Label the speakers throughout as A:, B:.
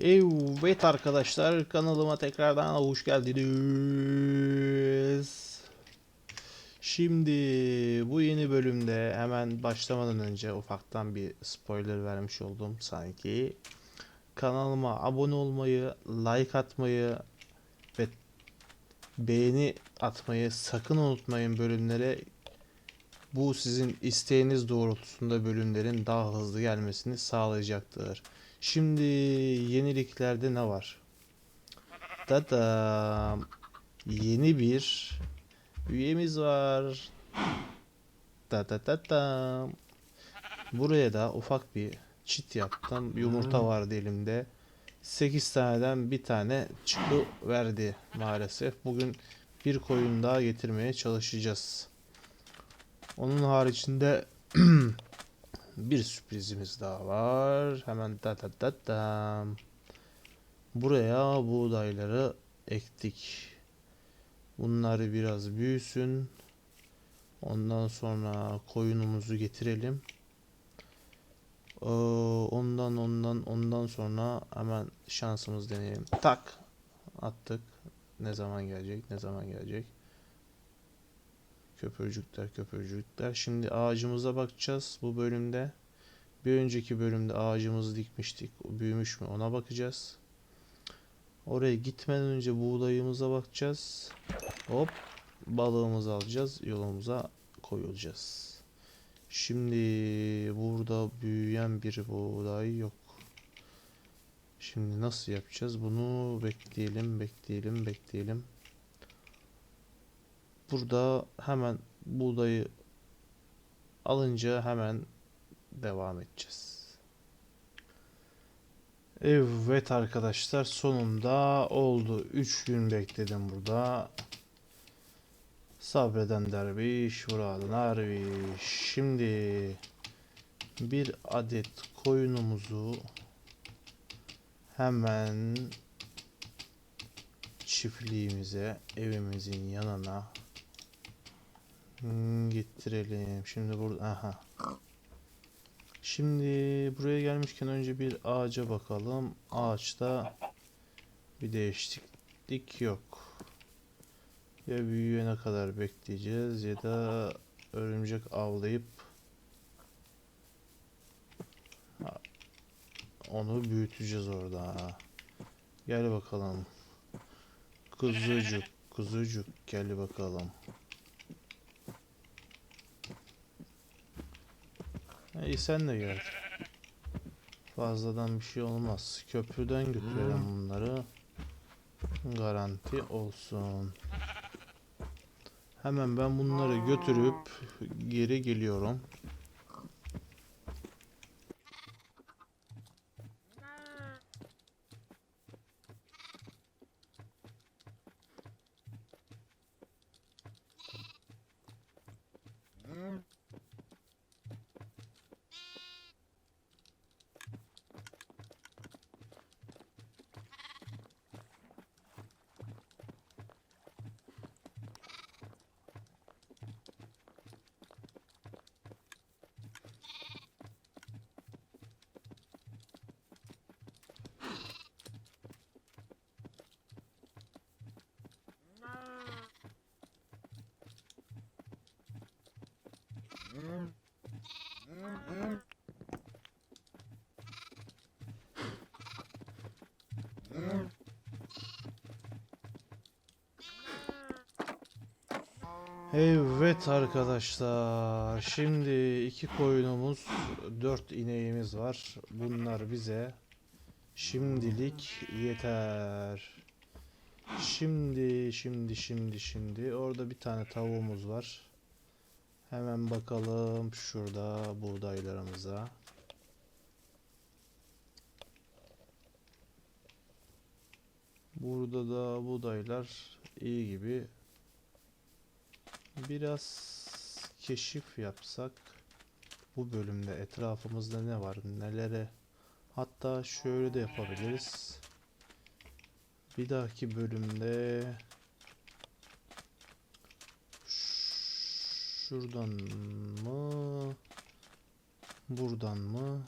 A: Evet arkadaşlar kanalıma tekrardan hoş geldiniz. Şimdi bu yeni bölümde hemen başlamadan önce ufaktan bir spoiler vermiş oldum sanki. Kanalıma abone olmayı, like atmayı ve beğeni atmayı sakın unutmayın bölümlere. Bu sizin isteğiniz doğrultusunda bölümlerin daha hızlı gelmesini sağlayacaktır. Şimdi yeniliklerde ne var? Tada yeni bir üyemiz var. Da da da da. Buraya da ufak bir çit yaptım. Yumurta vardı elimde. 8 taneden bir tane çıkı verdi maalesef. Bugün bir koyun daha getirmeye çalışacağız. Onun haricinde bir sürprizimiz daha var. Hemen da da da da. Buraya buğdayları ektik. Bunları biraz büyüsün. Ondan sonra koyunumuzu getirelim. Ee, ondan ondan ondan sonra hemen şansımız deneyelim. Tak attık. Ne zaman gelecek? Ne zaman gelecek? Köpürcükler köpürcükler. Şimdi ağacımıza bakacağız bu bölümde. Bir önceki bölümde ağacımızı dikmiştik. O büyümüş mü ona bakacağız. Oraya gitmeden önce buğdayımıza bakacağız. Hop balığımızı alacağız. Yolumuza koyulacağız. Şimdi burada büyüyen bir buğday yok. Şimdi nasıl yapacağız? Bunu bekleyelim, bekleyelim, bekleyelim. Burada hemen buğdayı alınca hemen devam edeceğiz. Evet arkadaşlar sonunda oldu. 3 gün bekledim burada. Sabreden derviş, buradan derviş. Şimdi bir adet koyunumuzu hemen çiftliğimize, evimizin yanına Hmm, getirelim. Şimdi burada aha. Şimdi buraya gelmişken önce bir ağaca bakalım. Ağaçta bir değişiklik yok. Ya büyüyene kadar bekleyeceğiz ya da örümcek avlayıp onu büyüteceğiz orada. Gel bakalım. Kuzucuk, kuzucuk gel bakalım. Sen de gel. Fazladan bir şey olmaz. Köprüden götürelim bunları. Garanti olsun. Hemen ben bunları götürüp geri geliyorum. Evet arkadaşlar. Şimdi iki koyunumuz, dört ineğimiz var. Bunlar bize şimdilik yeter. Şimdi, şimdi, şimdi, şimdi. Orada bir tane tavuğumuz var. Hemen bakalım şurada buğdaylarımıza. Burada da buğdaylar iyi gibi. Biraz keşif yapsak bu bölümde etrafımızda ne var, nelere hatta şöyle de yapabiliriz. Bir dahaki bölümde şuradan mı buradan mı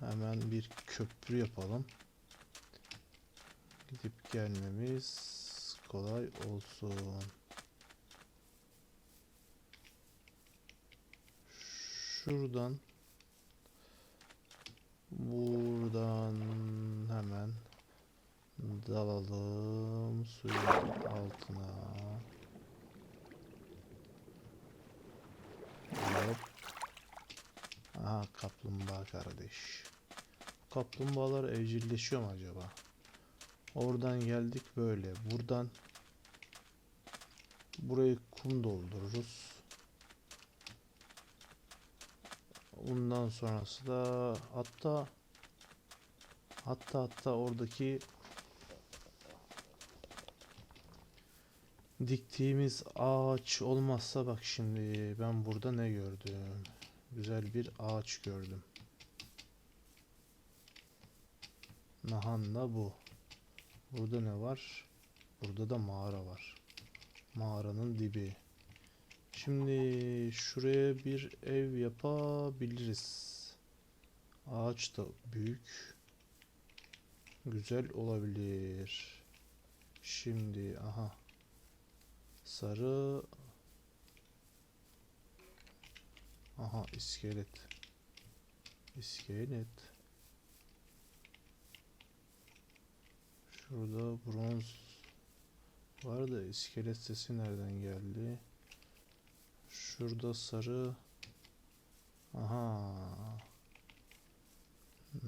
A: Hemen bir köprü yapalım. Gidip gelmemiz kolay olsun. Şuradan buradan hemen dalalım suyun altına. Hop. Aha kaplumbağa kardeş. Kaplumbağalar evcilleşiyor mu acaba? Oradan geldik böyle. Buradan burayı kum doldururuz. Ondan sonrası da hatta hatta hatta oradaki diktiğimiz ağaç olmazsa bak şimdi ben burada ne gördüm? Güzel bir ağaç gördüm. Nahanla bu. Burada ne var? Burada da mağara var. Mağaranın dibi. Şimdi şuraya bir ev yapabiliriz. Ağaç da büyük. Güzel olabilir. Şimdi aha. Sarı. Aha iskelet. İskelet. Şurada bronz var da iskelet sesi nereden geldi? Şurada sarı. Aha.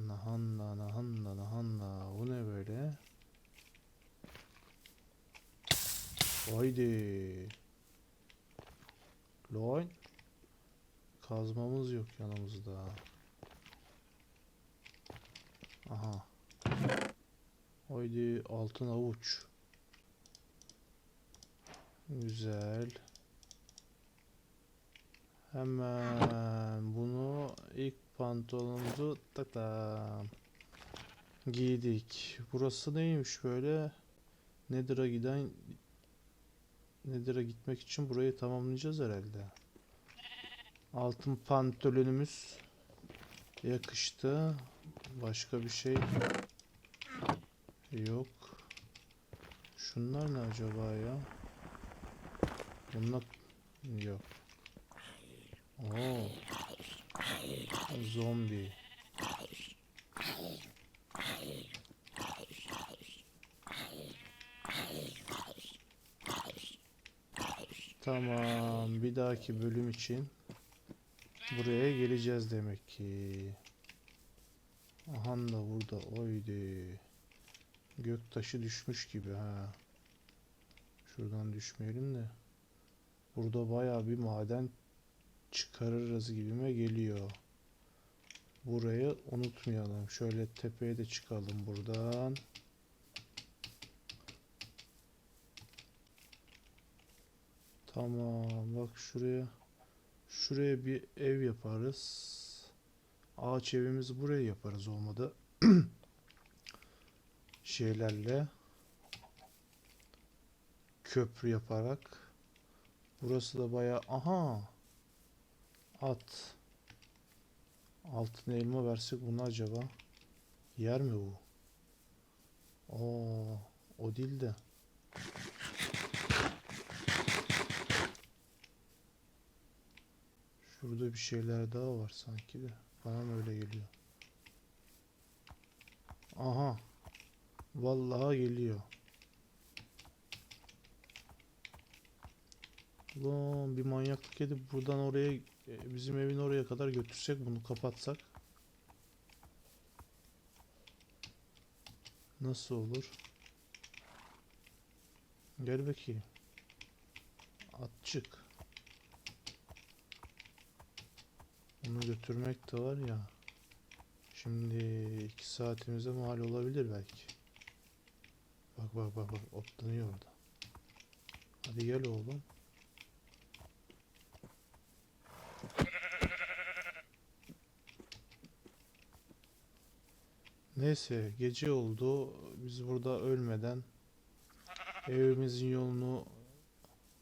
A: Nahanna nahanna nahanna. Bu ne böyle? Haydi. Loin. Kazmamız yok yanımızda. Aha. Haydi altın avuç. Güzel. Hemen bunu ilk pantolonumuzu tatam giydik. Burası neymiş böyle? Nether'a giden Nether'a gitmek için burayı tamamlayacağız herhalde. Altın pantolonumuz yakıştı. Başka bir şey yok. Şunlar ne acaba ya? Bunlar yok. Oo. Zombi. Tamam, bir dahaki bölüm için buraya geleceğiz demek ki. Aha da burada oydu. Göktaşı düşmüş gibi ha. Şuradan düşmeyelim de. Burada bayağı bir maden çıkarırız gibime geliyor. Burayı unutmayalım. Şöyle tepeye de çıkalım buradan. Tamam bak şuraya şuraya bir ev yaparız. Ağaç evimizi buraya yaparız olmadı. Şeylerle köprü yaparak. Burası da bayağı aha at. Altın elma versek bunu acaba yer mi bu? Oo, o değil de. Şurada bir şeyler daha var sanki de. Bana mı öyle geliyor? Aha. Vallahi geliyor. Ulan bir manyaklık edip buradan oraya e, bizim evin oraya kadar götürsek bunu kapatsak. Nasıl olur? Gel bakayım. Atçık. Onu götürmek de var ya. Şimdi iki saatimize mal olabilir belki. Bak bak bak bak otlanıyor orada. Hadi gel oğlum. Neyse gece oldu. Biz burada ölmeden evimizin yolunu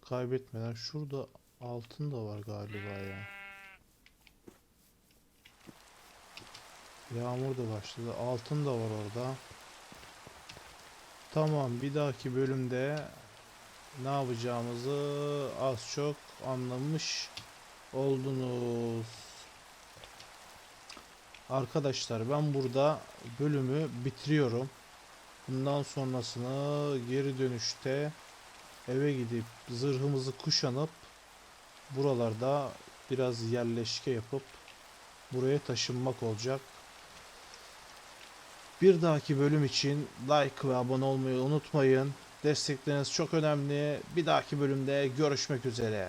A: kaybetmeden şurada altın da var galiba ya. Yağmur da başladı. Altın da var orada. Tamam bir dahaki bölümde ne yapacağımızı az çok anlamış oldunuz. Arkadaşlar ben burada bölümü bitiriyorum. Bundan sonrasını geri dönüşte eve gidip zırhımızı kuşanıp buralarda biraz yerleşke yapıp buraya taşınmak olacak. Bir dahaki bölüm için like ve abone olmayı unutmayın. Destekleriniz çok önemli. Bir dahaki bölümde görüşmek üzere.